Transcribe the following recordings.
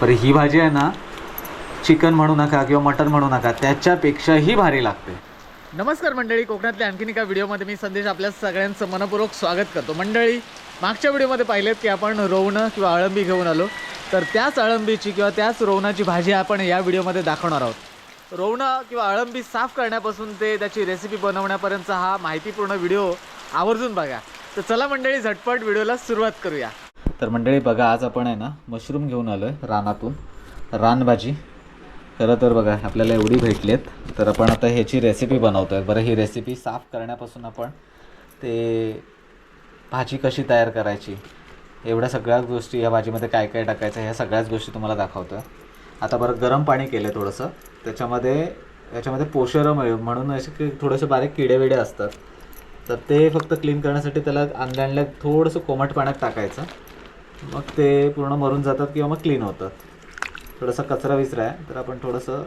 बरं ही भाजी आहे ना चिकन म्हणू नका किंवा मटन म्हणू नका त्याच्यापेक्षाही भारी लागते. नमस्कार मंडळी कोकणातल्या आणखीन एका व्हिडिओमध्ये मी संदेश आपल्या सगळ्यांचं मनपूर्वक स्वागत करतो. मंडळी मागच्या व्हिडिओमध्ये पाहिलेत की आपण रोवणं किंवा अळंबी घेऊन आलो. तर त्याच अळंबीची किंवा त्याच रोवणाची भाजी आपण या व्हिडिओमध्ये दाखवणार आहोत. रोवणं किंवा अळंबी साफ करण्यापासून ते त्याची रेसिपी बनवण्यापर्यंतचा हा माहितीपूर्ण व्हिडिओ आवर्जून बघा. तर चला मंडळी झटपट व्हिडिओला सुरुवात करूया. तर मंडळी बघा आज आपण आहे ना मशरूम घेऊन आलो आहे रानातून. रानभाजी. खरं तर बघा आपल्याला एवढी भेटली आहेत तर आपण आता ह्याची रेसिपी बनवतो आहे बरं ही रेसिपी साफ करण्यापासून आपण ते भाजी कशी तयार करायची एवढ्या सगळ्याच गोष्टी या भाजीमध्ये काय काय टाकायचं ह्या सगळ्याच गोष्टी तुम्हाला दाखवतो आहे आता बरं गरम पाणी केलं थोडंसं. त्याच्यामध्ये याच्यामध्ये पोषरं मिळ म्हणून असे की थोडेसे बारीक किडेविडे असतात. तर ते फक्त क्लीन करण्यासाठी त्याला आणल्या आणल्या थोडंसं कोमट पाण्यात टाकायचं. मग ते पूर्ण मरून जातात किंवा मग क्लीन होतात. थोडासा कचरा विचरा आहे तर आपण थोडंसं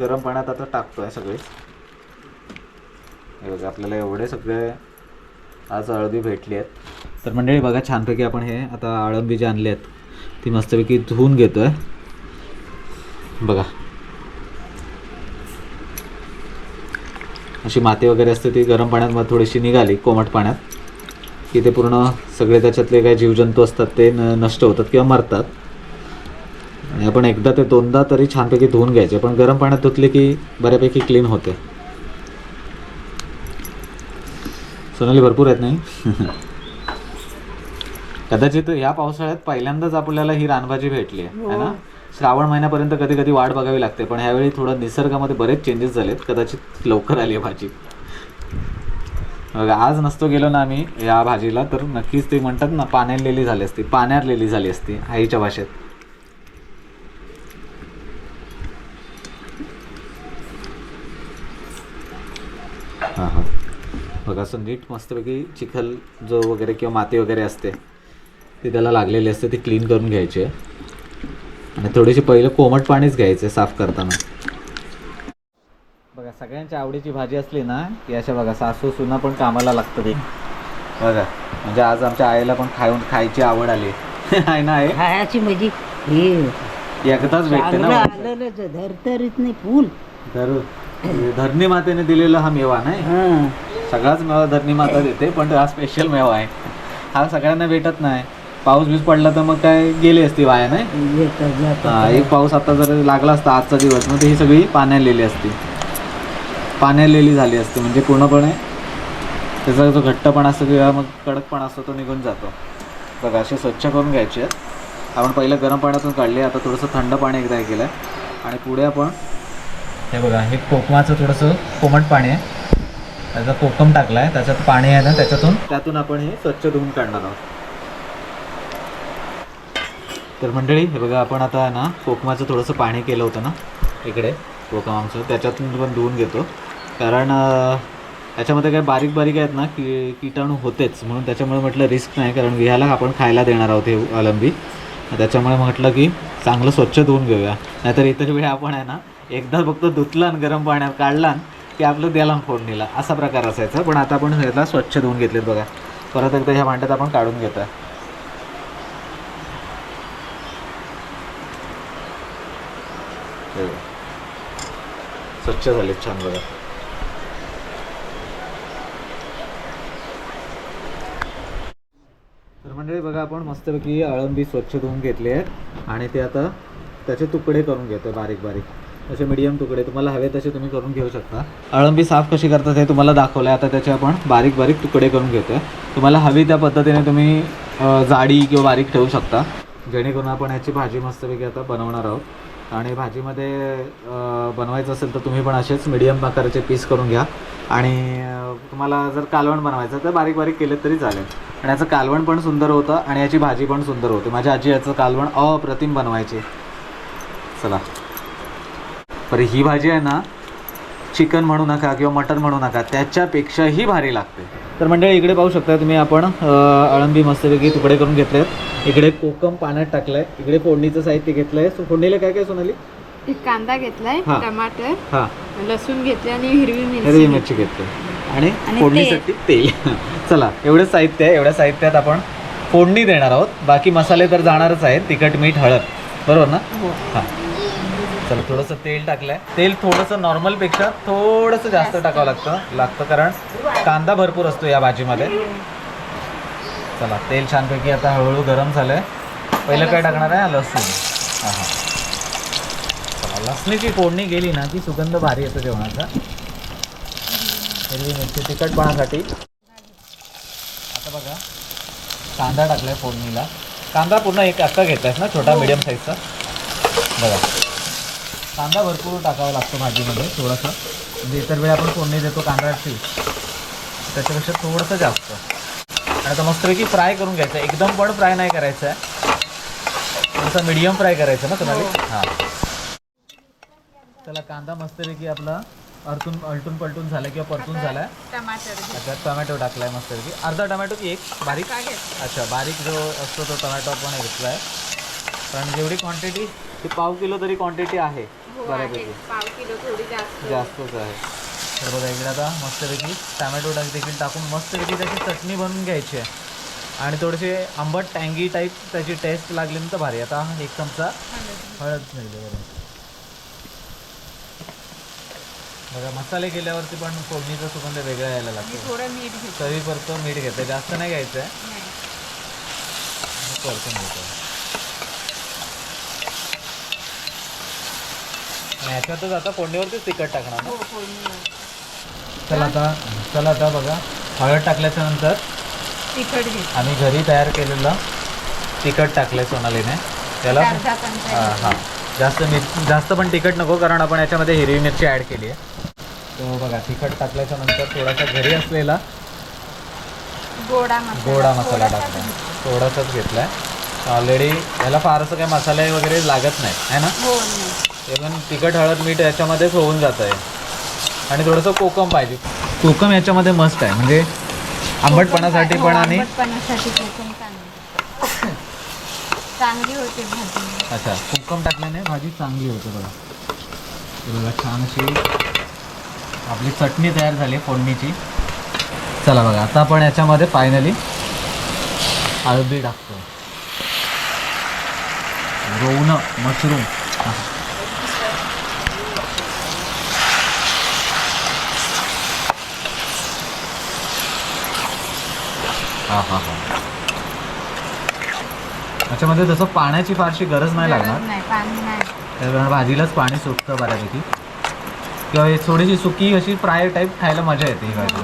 गरम पाण्यात आता टाकतो आहे सगळेच हे बघा आपल्याला एवढे सगळे आज अळंबी भेटली आहेत. तर मंडळी बघा छानपैकी आपण हे आता अळंबी जी आणली आहेत ती मस्तपैकी धुवून घेतो आहे बघा. अशी माती वगैरे असते ती गरम पाण्यात मग थोडीशी निघाली कोमट पाण्यात. की ते पूर्ण सगळे त्याच्यातले काही जीवजंतू असतात ते न नष्ट होतात किंवा मरतात. आणि आपण एकदा ते दोनदा तरी छानपैकी धुवून घ्यायचे पण गरम पाण्यात धुतले की बऱ्यापैकी क्लीन होते. सोनाली भरपूर आहेत नाही? कदाचित या पावसाळ्यात पहिल्यांदाच आपल्याला ही रानभाजी भेटली आहे है ना? श्रावण महिन्यापर्यंत कधी कधी वाट बघावी लागते पण ह्यावेळी थोडं निसर्गामध्ये बरेच चेंजेस झालेत. कदाचित लवकर आली आहे भाजी. आज नसतो गेलो ना आम्ही या भाजीला तर नक्कीच ते म्हणतात ना पाण्यालेली झाली असती पाण्यालेली झाली असती आईच्या भाषेत. हां हां. बघा असं नीट मस्तपैकी चिखल जो वगैरे किंवा माती वगैरे असते ती त्याला लागलेली असते ती क्लीन करून घ्यायची आहे. आणि थोडीशी पहिलं कोमट पाणीच घ्यायचं साफ करताना. सगळ्यांच्या आवडीची भाजी असली ना की अशा बघा सासू सुना पण कामाला लागतं ते बघा म्हणजे आज आमच्या आईला पण खाऊन खायची आवड आली. आहे ना आहे खायची म्हणजे हे एकदाच भेटते चांगलं ना आलेलं धरतरीत नाही फुल. धर. धरणी मातेने दिलेला हा मेवा नाही. हा. सगळाच मेवा धरणी माता देते पण हा स्पेशल मेवा आहे. हा सगळ्यांना भेटत नाही. पाऊस बीस पडला तर मग काय गेली असती वाया नाही? येतं जातं. हा, एक पाऊस आता जर लागला असता आजचा दिवस मग ही सगळी पाण्यालेली असती. पाण्यालेली झाली असती म्हणजे पूर्णपणे त्याचा जो घट्टपणा असतो किंवा मग कडकपणा असतो तो निघून जातो. बघा असे स्वच्छ करून घ्यायचे आहेत. आपण पहिलं गरम पाण्यातून काढले आता थोडंसं थंड पाणी एकदा हे केलं आहे आणि पुढे आपण हे बघा हे कोकमाचं थोडंसं कोमट पाणी आहे. त्याचा कोकम टाकला आहे त्याच्यात पाणी आहे ना त्याच्यातून त्यातून आपण हे स्वच्छ धुवून काढणार आहोत. तर मंडळी हे बघा आपण आता ना कोकमाचं थोडंसं पाणी केलं होतं ना इकडे कोकम आमचं. त्याच्यातून पण धुवून घेतो. कारण त्याच्यामध्ये काय बारीक बारीक आहेत ना की किटाणू होतेच. म्हणून त्याच्यामुळे म्हटलं रिस्क नाही कारण विहायला आपण खायला देणार आहोत हे अलंबी त्याच्यामुळे म्हटलं की चांगलं स्वच्छ धुवून घेऊया. नाहीतर इतर वेळी आपण आहे ना एकदा फक्त धुतलं आणि गरम पाण्यात काढला की आपलं द्याला फोडणीला असा प्रकार असायचा. पण आता आपण ह्याला स्वच्छ धुवून घेतलेत बघा. परत एकदा ह्या भांड्यात आपण काढून घेतो स्वच्छ झाले छान बघा. मंडळी बघा आपण मस्तपैकी अळंबी स्वच्छ धुवून घेतली आहेत आणि ते आता त्याचे तुकडे करून घेतो बारीक बारीक असे मीडियम तुकडे तुम्हाला हवे तसे तुम्ही करून घेऊ शकता. अळंबी साफ कशी करतात हे तुम्हाला दाखवलं आहे आता त्याचे आपण बारीक बारीक तुकडे करून घेतो तुम्हाला हवी त्या पद्धतीने तुम्ही जाडी किंवा बारीक ठेवू शकता. जेणेकरून आपण याची भाजी मस्तपैकी आता बनवणार आहोत. आणि भाजीमध्ये बनवायचं असेल तर तुम्ही पण असेच मिडियम आकाराचे पीस करून घ्या. आणि तुम्हाला जर कालवण बनवायचं तर बारीक बारीक केले तरी चालेल. आणि याचं कालवण पण सुंदर होतं आणि याची भाजी पण सुंदर होते. माझी आजी याचं कालवण अप्रतिम बनवायची. चला. बरं ही भाजी आहे ना चिकन म्हणू नका किंवा मटन म्हणू नका त्याच्यापेक्षाही भारी लागते. तर मंडळी इकडे पाहू शकता तुम्ही आपण अळंबी मस्तपैकी तुकडे करून घेतलेत. इकडे कोकम पाण्यात टाकलंय. इकडे फोडणीचं साहित्य घेतलंय. सो फोडणीला काय काय सोनाली? कांदा घेतलाय हा. टमाटर हां. लसूण घेतले आणि हिरवी हिरवी मिरची घेतली. आणि फोडणीसाठी तेल. चला एवढंच साहित्य आहे. एवढ्या साहित्यात आपण फोडणी देणार आहोत. बाकी मसाले तर जाणारच आहेत. तिखट मीठ हळद. बरोबर ना? हो. हां. चला. थोडंसं तेल टाकलंय. तेल थोडंसं नॉर्मलपेक्षा थोडंसं जास्त टाकावं लागतं. लागतं कारण कांदा भरपूर असतो या भाजीमध्ये. चला तेल छानपैकी आता हळूहळू गरम झालंय. पहिलं काय टाकणार आहे? लसूण. हां हां. लसणीची फोडणी गेली ना की सुगंध भारी येतो जेवणाचा. हिरवी मिरची तिखटपणासाठी आता बघा कांदा टाकलाय फोडणीला. कांदा पूर्ण एक अक्का घेतलायस ना छोटा मिडियम साईजचा बघा. कांदा भरपूर टाकावा लागतो भाजीमध्ये थोडंसं. म्हणजे इतर वेळी आपण फोडणी देतो कांद्याची. त्याच्यापेक्षा थोडंसं जास्त. आणि आता मस्तपैकी फ्राय करून घ्यायचं आहे. एकदम पण फ्राय नाही करायचं आहे. थोडंसं मिडियम फ्राय करायचं ना तुम्हाला? हां. त्याला कांदा मस्तपैकी आपला अडतून अलटून पलटून झाला किंवा परतून झालाय. अच्छा टमॅटो टाकलाय मस्तपैकी. अर्धा टमॅटो की एक बारीक? अच्छा बारीक जो असतो तो टमॅटो आपण घेतलाय. कारण जेवढी क्वांटिटी ती पाव किलो तरी क्वांटिटी आहे. हो बऱ्यापैकी. पाव किलो थोडी जास्त. जास्तच आहे. तर बघा इकडे आता मस्तपैकी टमॅटो टाक देखील टाकून मस्तपैकी त्याची चटणी बनवून घ्यायची आहे. आणि थोडेसे आंबट टँगी टाईप त्याची टेस्ट लागली तर भारी. आता एक चमचा हळद मिळते बघा. बघा मसाले केल्यावरती पण फोडणीचा सुगंध वेगळा यायला लागतो. थोडं मीठ घेते तरी परत मीठ घेते जास्त नाही घ्यायचं आहे. परतून घेतो ह्याच्यातच आता फोडणीवरतीच तिखट टाकणार ना. हो चला आता चला आता बघा. हळद टाकल्याच्या नंतर तिखट आम्ही घरी तयार केलेलं तिखट टाकलंय सोनालीने. त्याला अर्धा चमचा हां हां. जास्त मिर जास्त पण तिखट नको कारण आपण याच्यामध्ये हिरवी मिरची ॲड केली आहे. तो बघा तिखट टाकल्याच्या नंतर थोडासा घरी असलेला गोडा मसाला. गोडा मसाला थोडासा टाकला. थोडासाच घेतलाय. ऑलरेडी याला फारसं काही मसाले वगैरे लागत नाही आहे ना? हो नाही. इव्हन तिखट हळद मीठ याच्यामध्येच होऊन जात आहे आणि थोडंसं कोकम पाहिजे. कोकम याच्यामध्ये मस्त आहे. म्हणजे आंबटपणासाठी पण आणि चांगली. होते भाजी. अच्छा कोकम टाकल्याने भाजी चांगली होते बघा. बघा छान अशी आपली चटणी तयार झाली फोडणीची. चला बघा आता आपण याच्यामध्ये फायनली हळदी टाकतो रोवणं मशरूम. हा हा हा. याच्यामध्ये तसं पाण्याची फारशी गरज नाही लागणार. गरज नाही पाणी नाही. त्यामुळे भाजीलाच पाणी सुटतं बऱ्यापैकी. किंवा हे थोडीशी सुकी अशी फ्राय टाईप खायला मजा येते ही भाजी.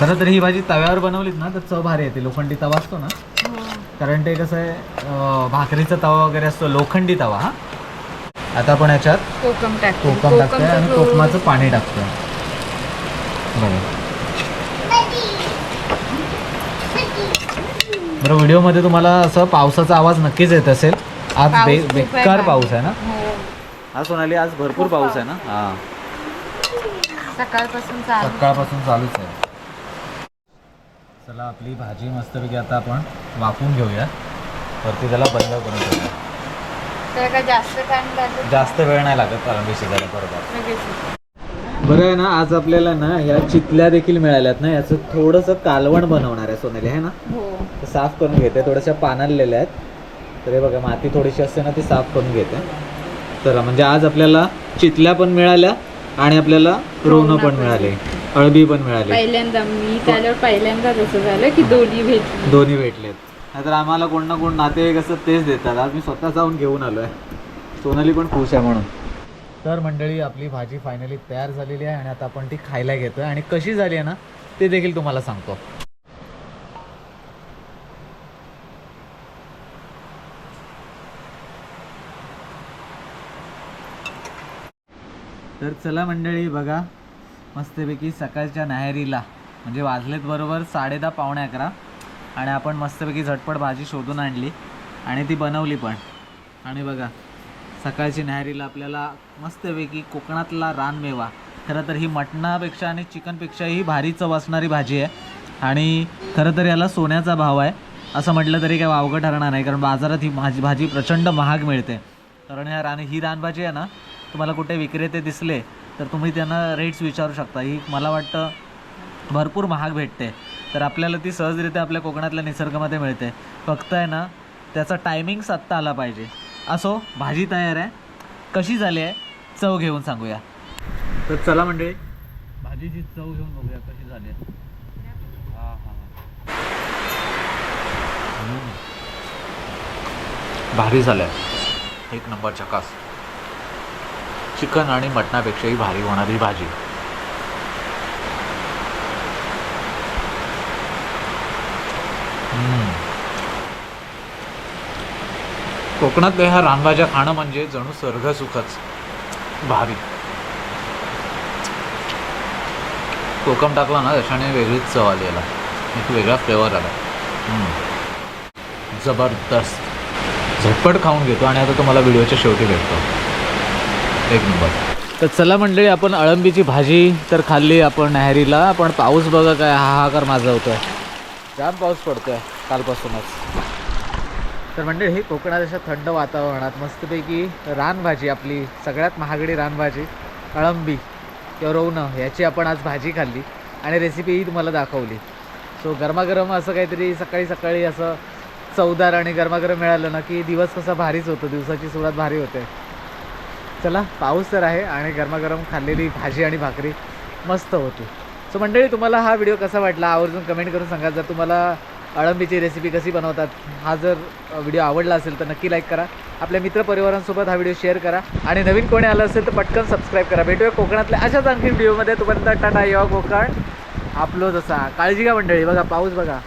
खरं तर ही भाजी तव्यावर बनवलीत ना तर चव भारी येते. लोखंडी तवा असतो ना हो. कारण ते कसं आहे अं, भाकरीचा तवा वगैरे असतो लोखंडी तवा हा. आता आपण याच्यात कोकम टाकते. कोकम टाकतोय आणि कोकमाचं पाणी टाकतोय. बघा बरं व्हिडिओमध्ये तुम्हाला असं पावसाचा आवाज नक्कीच येत असेल. आज पाऊस बे खूप आहे बेकार. पाऊस आहे ना? हो. आज सोनाली आज भरपूर पाऊस आहे ना? हां. सकाळपासून चालू. सकाळपासून चालूच आहे. चला आपली भाजी मस्तपैकी आता आपण वाफून घेऊया. वरती त्याला बंद करून ठेवूया. त्याला काय जास्त टाइम लागत जास्त वेळ नाही लागत कारण शिजायला बरोबर लगेच बरं आहे ना आज आपल्याला ना ह्या चितल्या देखील मिळाल्यात ना याचं थोडंसं कालवण बनवणार आहे सोनेली आहे ना? हो. तर साफ करून घेते थोड्याशा पानालेल्या आहेत. तर हे बघा माती थोडीशी असते ना ती साफ करून घेते. तर म्हणजे आज आपल्याला चितल्या पण मिळाल्या आणि आपल्याला रोवणं पण मिळाले. अळबी पण मिळाली. पहिल्यांदा मी त्याच्यावर पहिल्यांदा जसं झालं की दोन्ही भेटली. दोन्ही भेटलेत. नाहीतर आम्हाला कोण ना कोण नातेवाईक असं तेच देतात. आज मी स्वतः जाऊन घेऊन आलो आहे सोनाली पण खुश आहे म्हणून. तर मंडळी आपली भाजी फायनली तयार झालेली आहे आणि आता आपण ती खायला घेतोय. आणि कशी झाली आहे ना ते देखील तुम्हाला सांगतो. तर चला मंडळी बघा. मस्तपैकी सकाळच्या नाहेरीला म्हणजे वाजलेत बरोबर साडे दहा पावणे अकरा. आणि आपण मस्तपैकी झटपट भाजी शोधून आणली आणि ती बनवली पण. आणि बघा सकाळची न्याहारीला आपल्याला मस्तपैकी कोकणातला रानमेवा खरं तर ही मटणापेक्षा आणि चिकनपेक्षाही भारी चव असणारी भाजी आहे. आणि खरं तर याला सोन्याचा भाव आहे. असं म्हटलं तरी काय वावगं ठरणार नाही कारण बाजारात ही भाजी भाजी प्रचंड महाग मिळते. कारण ह्या रान ही रानभाजी आहे ना तुम्हाला कुठे विक्रेते दिसले तर तुम्ही त्यांना रेट्स विचारू शकता. ही मला वाटतं भरपूर महाग भेटते. तर आपल्याला ती सहजरित्या आपल्या कोकणातल्या निसर्गामध्ये मिळते. फक्त आहे ना त्याचा टायमिंग सत्ता आला पाहिजे. असो भाजी तयार आहे. कशी झाली आहे? चव घेऊन सांगूया. तर चला मंडळी भाजीची चव घेऊन बघूया कशी झाली आहे. हां हां भारी झाल्या एक नंबर चकास. चिकन आणि मटणापेक्षाही भारी होणारी भाजी. कोकणातल्या ह्या रानभाज्या खाणं म्हणजे जणू स्वर्गसुखच भावी. भारी कोकम टाकला ना त्याच्याने वेगळीच चव आली याला. एक वेगळा फ्लेवर आला. जबरदस्त. झटपट खाऊन घेतो आणि आता तुम्हाला व्हिडिओच्या शेवटी भेटतो. एक नंबर. तर चला मंडळी आपण अळंबीची भाजी तर खाल्ली आपण नहरीला पण पाऊस बघा काय हाहाकार माझा होतोय जाम पाऊस पडतोय कालपासूनच. तर मंडळी हे कोकणात अशा थंड वातावरणात मस्तपैकी रानभाजी आपली सगळ्यात महागडी रानभाजी कळंबी किंवा रोवणं याची आपण आज भाजी खाल्ली आणि रेसिपीही तुम्हाला दाखवली. सो गरमागरम असं काहीतरी सकाळी सकाळी असं चवदार आणि गरमागरम मिळालं ना की दिवस कसा भारीच होतो दिवसाची सुरुवात भारी होते. चला पाऊस तर आहे आणि गरमागरम खाल्लेली भाजी आणि भाकरी मस्त होती. सो मंडळी तुम्हाला हा व्हिडिओ कसा वाटला? आवर्जून कमेंट करून सांगा. जर तुम्हाला अळंबीची रेसिपी कशी बनवतात हा जर व्हिडिओ आवडला असेल तर नक्की लाईक करा. आपल्या मित्रपरिवारांसोबत हा व्हिडिओ शेअर करा. आणि नवीन कोणी आलं असेल तर पटकन सबस्क्राईब करा. भेटूया कोकणातल्या अशाच आणखी व्हिडिओमध्ये तोपर्यंत टाटा येवा कोकण आपलो जसा काळजी घ्या मंडळी. बघा पाऊस बघा.